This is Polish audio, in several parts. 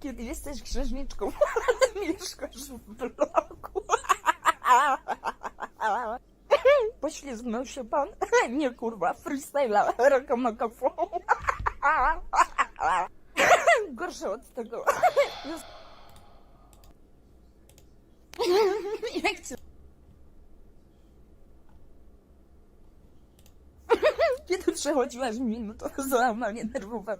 Kiedy jesteś księżniczką, mieszkasz w bloku. Poślizgnął się pan? Nie kurwa, freestyla, rokomokofon. Gorsze od tego. Jak cię... Kiedy przechodziłaś mi, to załamanie nerwowe.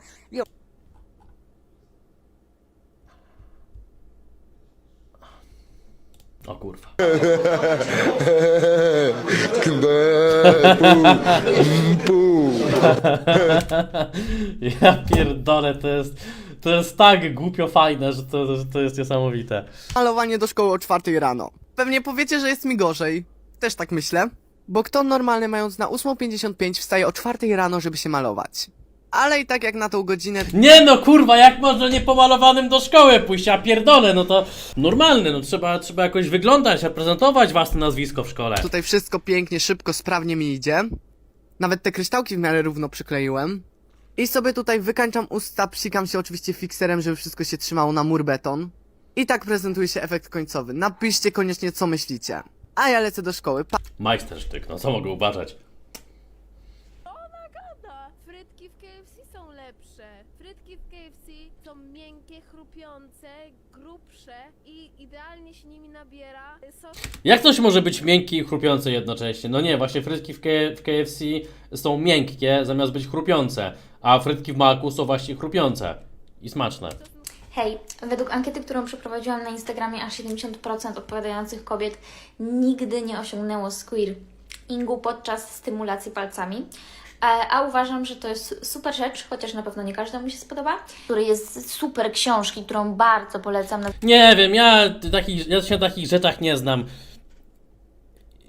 Ja- pierdolę, to jest, to jest tak głupio fajne, że to, że to jest niesamowite. malowanie do szkoły o czwartej rano. Pewnie powiecie, że jest mi gorzej. Też tak myślę. Bo kto normalny mając na 8.55 wstaje o czwartej rano, żeby się malować? Ale i tak jak na tą godzinę Nie no kurwa, jak można niepomalowanym do szkoły pójść? Ja pierdolę, no to normalne, no trzeba, trzeba jakoś wyglądać, reprezentować własne nazwisko w szkole. tutaj wszystko pięknie, szybko, sprawnie mi idzie. Nawet te kryształki w miarę równo przykleiłem. I sobie tutaj wykańczam usta, psikam się oczywiście fikserem, żeby wszystko się trzymało na mur beton. I tak prezentuje się efekt końcowy. Napiszcie koniecznie co myślicie. A ja lecę do szkoły. Pa Majstersztyk, no co mogę uważać? gada. Frytki w KFC są lepsze. Frytki w KFC są miękkie, chrupiące, grubsze i idealnie się nimi nabiera sos Jak coś może być miękki i chrupiący jednocześnie? No nie, właśnie frytki w, K w KFC są miękkie zamiast być chrupiące, a frytki w maku są właśnie chrupiące i smaczne. Hej, według ankiety, którą przeprowadziłam na Instagramie, aż 70% odpowiadających kobiet nigdy nie osiągnęło squirtingu podczas stymulacji palcami. E, A uważam, że to jest super rzecz, chociaż na pewno nie każdemu się spodoba, który jest z super książki, którą bardzo polecam. Nie wiem, ja, takich, ja się na takich rzeczach nie znam.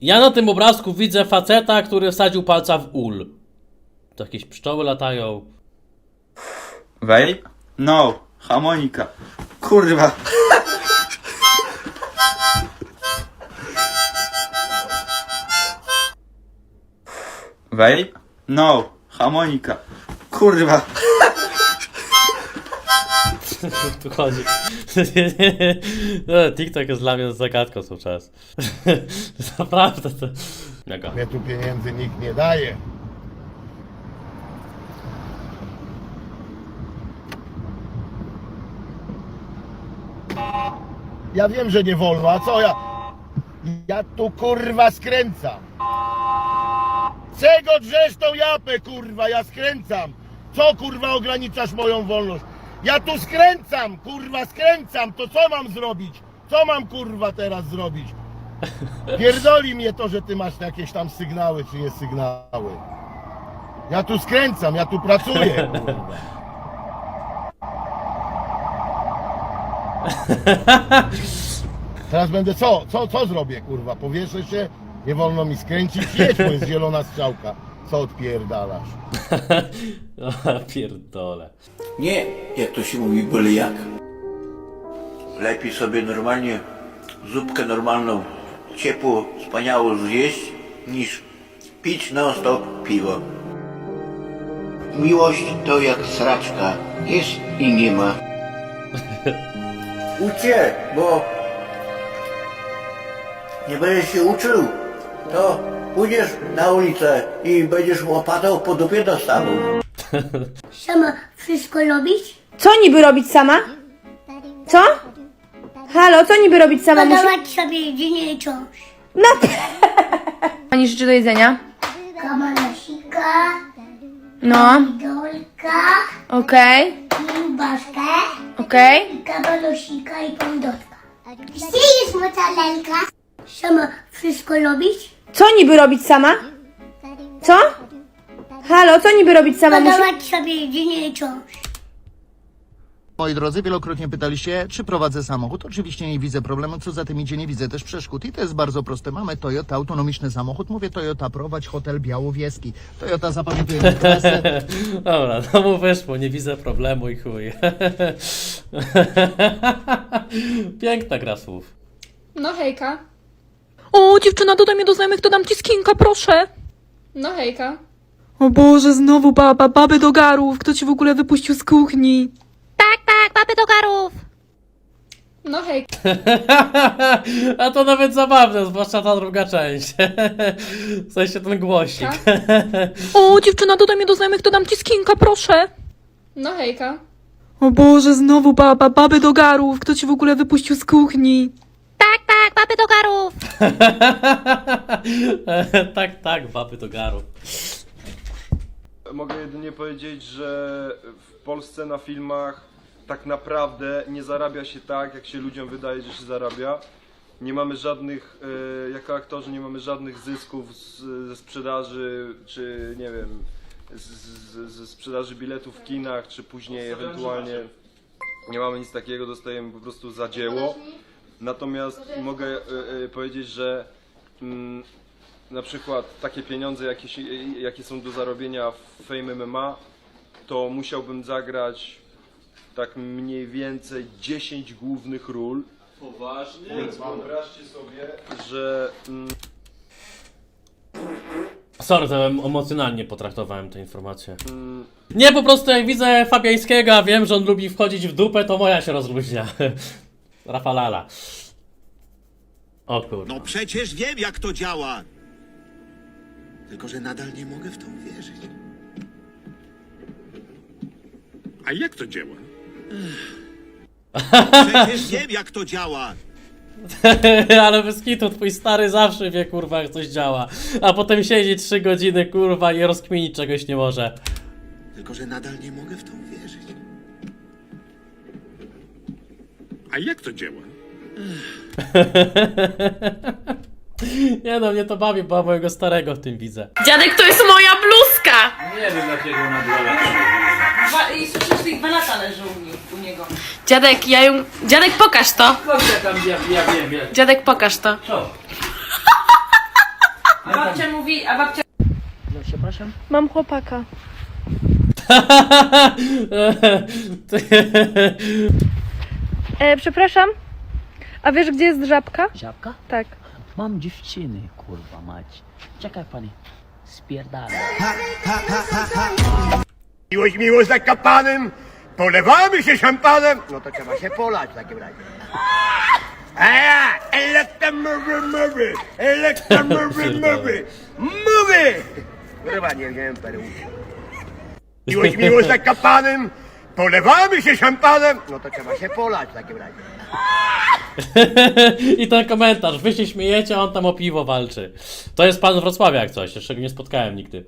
Ja na tym obrazku widzę faceta, który wsadził palca w ul. To jakieś pszczoły latają. Vape? No, harmonika. Kurwa. Vape? No, harmonika. Kurwa. tu chodzi. no, TikTok jest dla mnie zagadką cały czas. Naprawdę to. Mega. Mnie tu pieniędzy nikt nie daje. Ja wiem, że nie wolno, a co ja? Ja tu kurwa skręcam. Czego drzesz tą japę kurwa? Ja skręcam. Co kurwa ograniczasz moją wolność? Ja tu skręcam, kurwa skręcam. To co mam zrobić? Co mam kurwa teraz zrobić? Pierdoli mnie to, że ty masz jakieś tam sygnały, czy nie sygnały. Ja tu skręcam, ja tu pracuję, kurwa. Teraz będę co? Co, co zrobię, kurwa? Powieszę się, nie wolno mi skręcić, jedź, bo jest zielona strzałka. Co odpierdalasz? O, pierdole. Nie, jak to się mówi, byle jak. Lepiej sobie normalnie zupkę normalną, ciepło, wspaniałą zjeść, niż pić non stop piwo. Miłość to jak sraczka, jest i nie ma. Ucie, bo nie będziesz się uczył, to pójdziesz na ulicę i będziesz łopatą po dupie dostał. Sama wszystko robić? Co niby robić sama? Co? Halo, co niby robić sama? Musi... Podawać sobie jedzenie i coś. Pani życzy do jedzenia? Kamanosika, No, dolka, okej, kiełbaskę, okej. i kabanosika i pomidorka. Gdzie jest mozzarelka? Sama wszystko robić? Co niby robić sama? Co? Halo, co niby robić sama? Musi... Podawać sobie jedzenie coś. Moi drodzy, wielokrotnie pytaliście, czy prowadzę samochód. Oczywiście nie widzę problemu, co za tym idzie, nie widzę też przeszkód. I to jest bardzo proste. Mamy Toyota, autonomiczny samochód. Mówię Toyota, prowadź hotel Białowieski. Toyota zapamiętuje trasę. Dobra, no mu wyszło, nie widzę problemu i chuj. Piękna gra słów. No hejka. O, dziewczyna, dodaj mnie do znajomych, to dam ci skinka, proszę. No hejka. O Boże, znowu baba, baby do garów. Kto ci w ogóle wypuścił z kuchni? Tak, tak, baby do No hej. A to nawet zabawne, zwłaszcza ta druga część. W sensie ten głosik. O, dziewczyna, dodaj mnie do znajomych, to dam ci skinka, proszę. No hejka. O Boże, znowu baba, baby do garów. Kto ci w ogóle wypuścił z kuchni? Tak, baby do garów. tak, tak, baby do garu. Mogę jedynie powiedzieć, że w Polsce na filmach tak naprawdę nie zarabia się tak, jak się ludziom wydaje, że się zarabia. Nie mamy żadnych, e, jako aktorzy nie mamy żadnych zysków z, ze sprzedaży, czy nie wiem, z, z, ze sprzedaży biletów w kinach, czy później ewentualnie nie mamy nic takiego, dostajemy po prostu za dzieło. Natomiast mogę e, e, powiedzieć, że mm, na przykład takie pieniądze, jakie, się, jakie są do zarobienia w Fame MMA, to musiałbym zagrać tak mniej więcej 10 głównych ról. Poważnie? Więc wyobraźcie sobie, że mm, Sorry, to em- emocjonalnie potraktowałem tę informację. Nie, po prostu jak widzę Fabiańskiego, a wiem, że on lubi wchodzić w dupę, to moja się rozluźnia. Rafalala. O kurwa. No przecież wiem jak to działa. Tylko, że nadal nie mogę w to uwierzyć. A jak to działa? Przecież wiem jak to działa. Ale bez kitu, twój stary zawsze wie, kurwa, jak coś działa. A potem siedzi 3 godziny, kurwa, i rozkminić czegoś nie może. Tylko, że nadal nie mogę w to uwierzyć. A jak to działa? Nie no, mnie to bawi, bo mojego starego w tym widzę. Dziadek, to jest moja bluzka. Nie wiem jakiego ona była Dwa, I słyszysz, dwa lata leży u, u niego. Dziadek, ja ją... Dziadek, pokaż to. tam, ja, ja wiem, wiem. Dziadek, pokaż to. Co? A babcia mówi, a babcia... Mam chłopaka. E, przepraszam, a wiesz gdzie jest żabka? Żabka? Tak. Mam dziewczyny, kurwa mać. Czekaj pani. Spierdala. Miłość, miłość za kapanem, polewamy się szampanem. No to trzeba się polać w takim razie. A, elektromowy, elektromowy, mowy, mowy. Kurwa, nie wziąłem perełki. Miłość, miłość za kapanem, polewamy się szampanem. No to trzeba się polać w takim razie. I ten komentarz, wy się śmiejecie, a on tam o piwo walczy. To jest pan Wrocławia jak coś, jeszcze go nie spotkałem nigdy.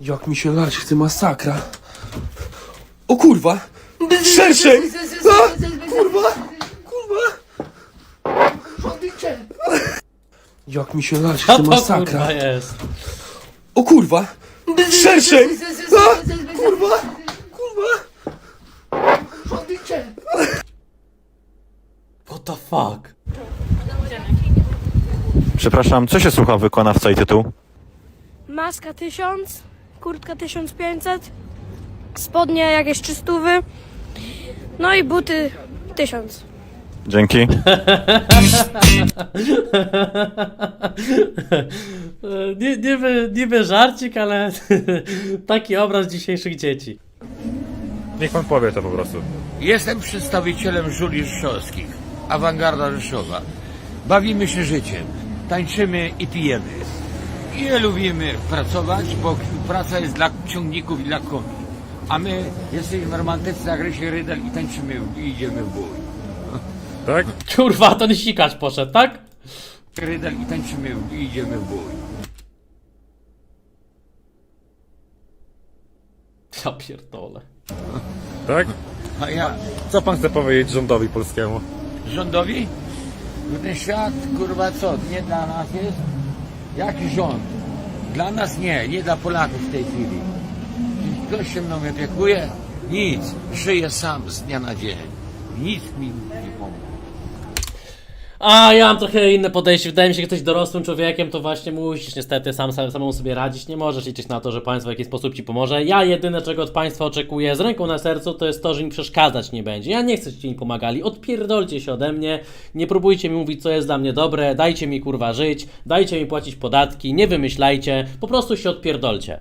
jak mi się lać chce masakra. O kurwa! Szerszeń! Kurwa! Kurwa! Jak mi się lać Co to kurwa jest? O kurwa! Szerszeń! Kurwa! Kurwa! What the fuck? Przepraszam, co się słucha wykonawca i tytuł? Maska 1000, kurtka 1500, spodnie jakieś 300, no i buty 1000. Dzięki. nie, niby, niby żarcik, ale taki obraz dzisiejszych dzieci. Niech pan powie to po prostu. Jestem przedstawicielem żul rzeszowskich. Awangarda Rzeszowa. Bawimy się życiem. Tańczymy i pijemy. I lubimy pracować, bo praca jest dla ciągników i dla koni. A my jesteśmy w romantycznej agresie rydel i tańczymy i idziemy w bój. Tak? Kurwa, ten sikacz poszedł, tak? Rydel i tańczymy i idziemy w bój. Ja pierdolę. Tak? A ja Co pan chce powiedzieć rządowi polskiemu? Rządowi? Że ten świat, kurwa co, nie dla nas jest? Jaki rząd? Dla nas nie, nie dla Polaków w tej chwili. Ktoś się mną opiekuje? Nic. Żyję sam z dnia na dzień. Nic mi nie pomoże. A ja mam trochę inne podejście. Wydaje mi się, że jesteś dorosłym człowiekiem, to właśnie musisz niestety sam, sam samemu sobie radzić. Nie możesz liczyć na to, że państwo w jakiś sposób ci pomoże. Ja jedyne, czego od państwa oczekuję z ręką na sercu, to jest to, że mi przeszkadzać nie będzie. Ja nie chcę, żebyście mi pomagali. Odpierdolcie się ode mnie. Nie próbujcie mi mówić, co jest dla mnie dobre. Dajcie mi kurwa żyć. Dajcie mi płacić podatki. Nie wymyślajcie. Po prostu się odpierdolcie.